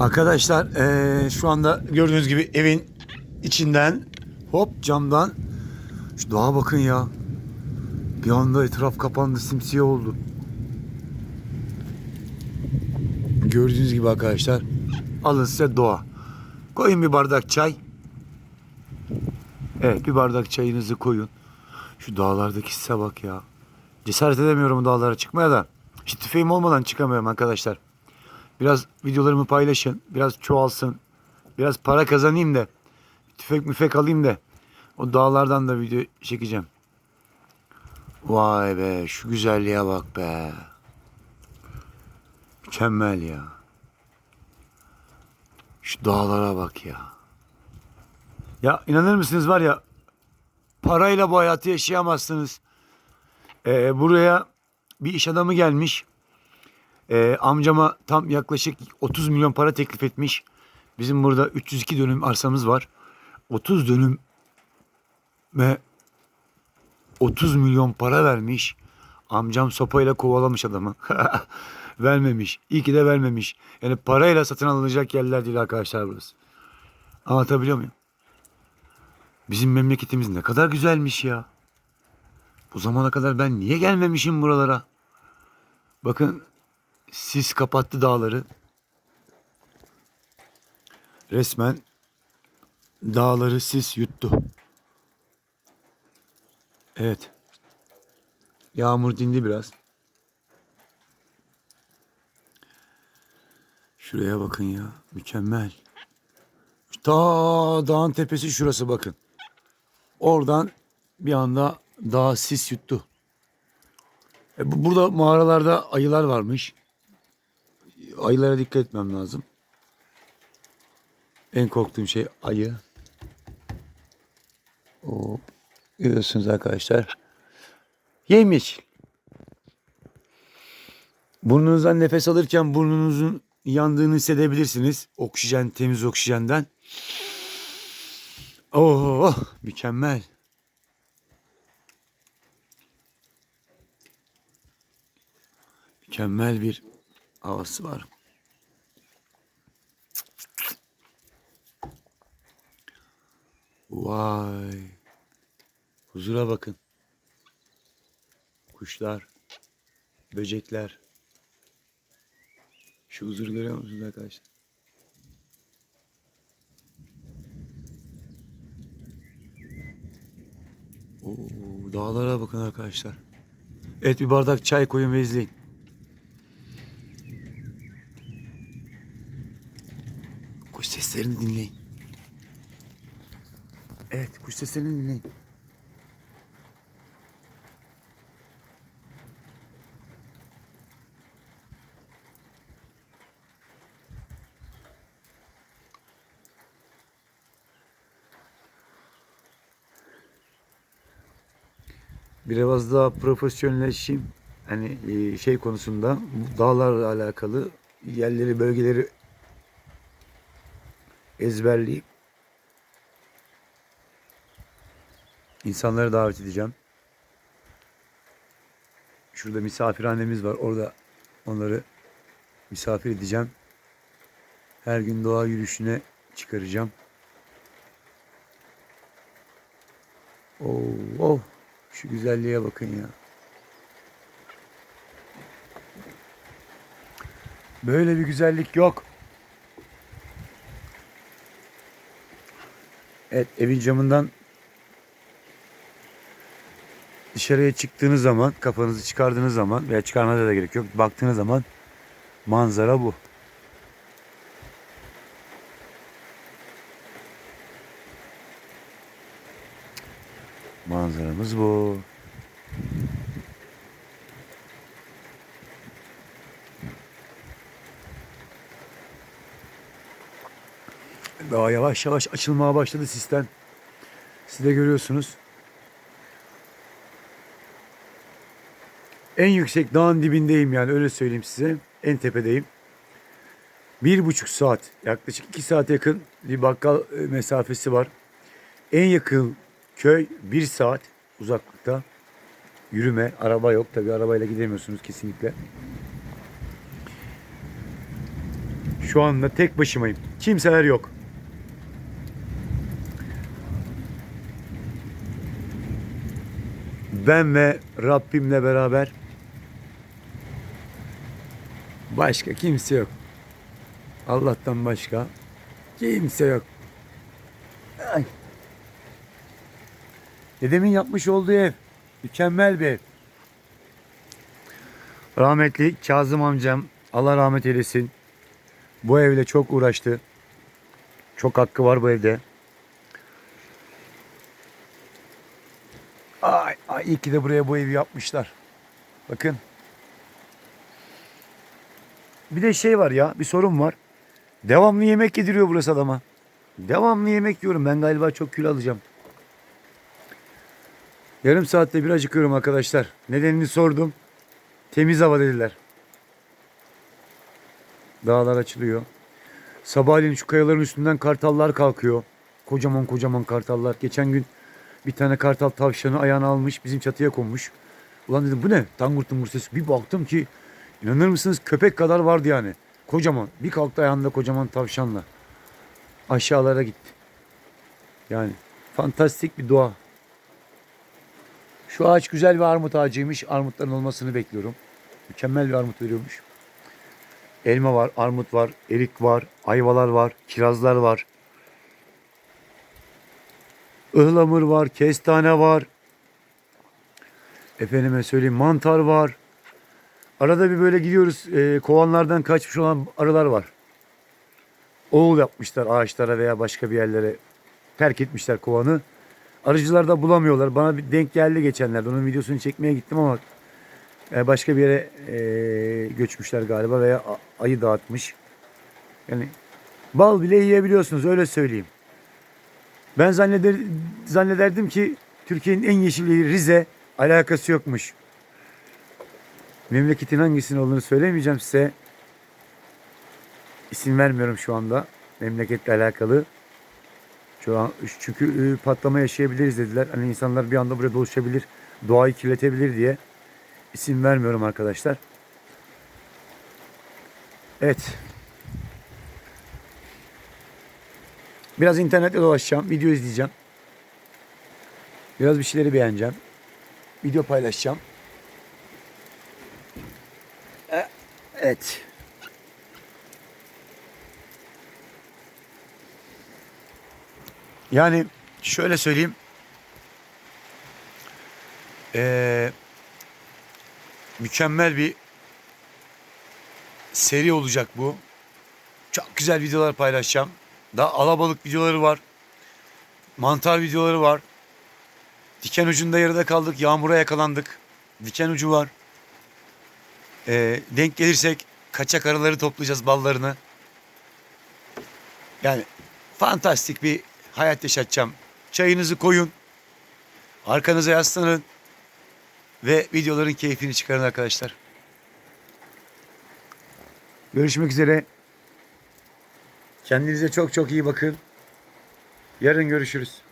Arkadaşlar eee, şu anda gördüğünüz gibi evin içinden hop camdan şu dağa bakın ya. Bir anda etraf kapandı simsiyah oldu. Gördüğünüz gibi arkadaşlar alın size doğa. Koyun bir bardak çay. Evet bir bardak çayınızı koyun. Şu dağlardaki sise bak ya. Cesaret edemiyorum dağlara çıkmaya da. İşte tüfeğim olmadan çıkamıyorum arkadaşlar. Biraz videolarımı paylaşın. Biraz çoğalsın. Biraz para kazanayım da. Tüfek müfek alayım da. O dağlardan da video çekeceğim. Vay be şu güzelliğe bak be. Mükemmel ya. Şu dağlara bak ya. Ya inanır mısınız var ya parayla bu hayatı yaşayamazsınız. Ee, buraya bir iş adamı gelmiş. Ee, amcama tam yaklaşık 30 milyon para teklif etmiş. Bizim burada 302 dönüm arsamız var. 30 dönüm ve 30 milyon para vermiş. Amcam sopayla kovalamış adamı. vermemiş. İyi ki de vermemiş. Yani parayla satın alınacak yerler değil arkadaşlar burası. Anlatabiliyor muyum? Bizim memleketimiz ne kadar güzelmiş ya. Bu zamana kadar ben niye gelmemişim buralara? Bakın sis kapattı dağları. Resmen dağları sis yuttu. Evet. Yağmur dindi biraz. Şuraya bakın ya. Mükemmel. Ta dağın tepesi şurası bakın. Oradan bir anda dağ sis yuttu. E, bu- burada mağaralarda ayılar varmış. Ayılara dikkat etmem lazım. En korktuğum şey ayı. O görüyorsunuz arkadaşlar. Yemiş. Burnunuzdan nefes alırken burnunuzun yandığını hissedebilirsiniz. Oksijen, temiz oksijenden. Oh, mükemmel. Mükemmel bir havası var. Vay. Huzura bakın. Kuşlar, böcekler. Şu huzuru görüyor musunuz arkadaşlar? Oo, dağlara bakın arkadaşlar. Evet bir bardak çay koyun ve izleyin. Kuş seslerini dinleyin. Evet kuş seslerini dinleyin. Biraz daha profesyonelleşeyim. Hani e, şey konusunda dağlarla alakalı yerleri bölgeleri ezberleyip insanları davet edeceğim. Şurada misafirhanemiz var. Orada onları misafir edeceğim. Her gün doğa yürüyüşüne çıkaracağım. Oh, oh. Şu güzelliğe bakın ya. Böyle bir güzellik yok. Evet evin camından dışarıya çıktığınız zaman kafanızı çıkardığınız zaman veya çıkarmanıza da gerek yok. Baktığınız zaman manzara bu. Manzaramız bu. Daha yavaş yavaş açılmaya başladı sistem. Siz de görüyorsunuz. En yüksek dağın dibindeyim yani öyle söyleyeyim size. En tepedeyim. Bir buçuk saat yaklaşık iki saate yakın bir bakkal e, mesafesi var. En yakın köy bir saat uzaklıkta. Yürüme, araba yok. Tabi arabayla gidemiyorsunuz kesinlikle. Şu anda tek başımayım. Kimseler yok. Ben ve Rabbimle beraber başka kimse yok. Allah'tan başka kimse yok. Ay. Dedemin yapmış olduğu ev mükemmel bir ev. Rahmetli Kazım amcam Allah rahmet eylesin. Bu evle çok uğraştı. Çok hakkı var bu evde. Ay, ay iyi ki de buraya bu evi yapmışlar. Bakın. Bir de şey var ya bir sorun var. Devamlı yemek yediriyor burası adama. Devamlı yemek yiyorum. Ben galiba çok kilo alacağım. Yarım saatte bir acıkıyorum arkadaşlar. Nedenini sordum. Temiz hava dediler. Dağlar açılıyor. Sabahleyin şu kayaların üstünden kartallar kalkıyor. Kocaman kocaman kartallar. Geçen gün bir tane kartal tavşanı ayağına almış bizim çatıya konmuş. Ulan dedim bu ne? Tangur tungur. Bir baktım ki inanır mısınız köpek kadar vardı yani. Kocaman. Bir kalktı ayağında kocaman tavşanla. Aşağılara gitti. Yani fantastik bir doğa. Şu ağaç güzel bir armut ağacıymış. Armutların olmasını bekliyorum. Mükemmel bir armut veriyormuş. Elma var, armut var, erik var, ayvalar var, kirazlar var. Ihlamur var, kestane var. Efendime söyleyeyim mantar var. Arada bir böyle gidiyoruz e, kovanlardan kaçmış olan arılar var. Oğul yapmışlar ağaçlara veya başka bir yerlere terk etmişler kovanı. Arıcılar da bulamıyorlar. Bana bir denk geldi geçenlerde. Onun videosunu çekmeye gittim ama e, başka bir yere e, göçmüşler galiba veya ayı dağıtmış. Yani bal bile yiyebiliyorsunuz öyle söyleyeyim. Ben zanneder, zannederdim ki Türkiye'nin en yeşil yeri Rize alakası yokmuş. Memleketin hangisinin olduğunu söylemeyeceğim size. İsim vermiyorum şu anda memleketle alakalı. Şu an çünkü e, patlama yaşayabiliriz dediler. Hani insanlar bir anda buraya doluşabilir, doğayı kirletebilir diye isim vermiyorum arkadaşlar. Evet. Biraz internette dolaşacağım, video izleyeceğim. Biraz bir şeyleri beğeneceğim. Video paylaşacağım. E- Evet. Yani şöyle söyleyeyim. Ee, mükemmel bir seri olacak bu. Çok güzel videolar paylaşacağım. Daha alabalık videoları var. Mantar videoları var. Diken ucunda yarıda kaldık. Yağmura yakalandık. Diken ucu var. Ee, denk gelirsek kaçak arıları toplayacağız ballarını. Yani fantastik bir hayat yaşatacağım. Çayınızı koyun. Arkanıza yaslanın. Ve videoların keyfini çıkarın arkadaşlar. Görüşmek üzere. Kendinize çok çok iyi bakın. Yarın görüşürüz.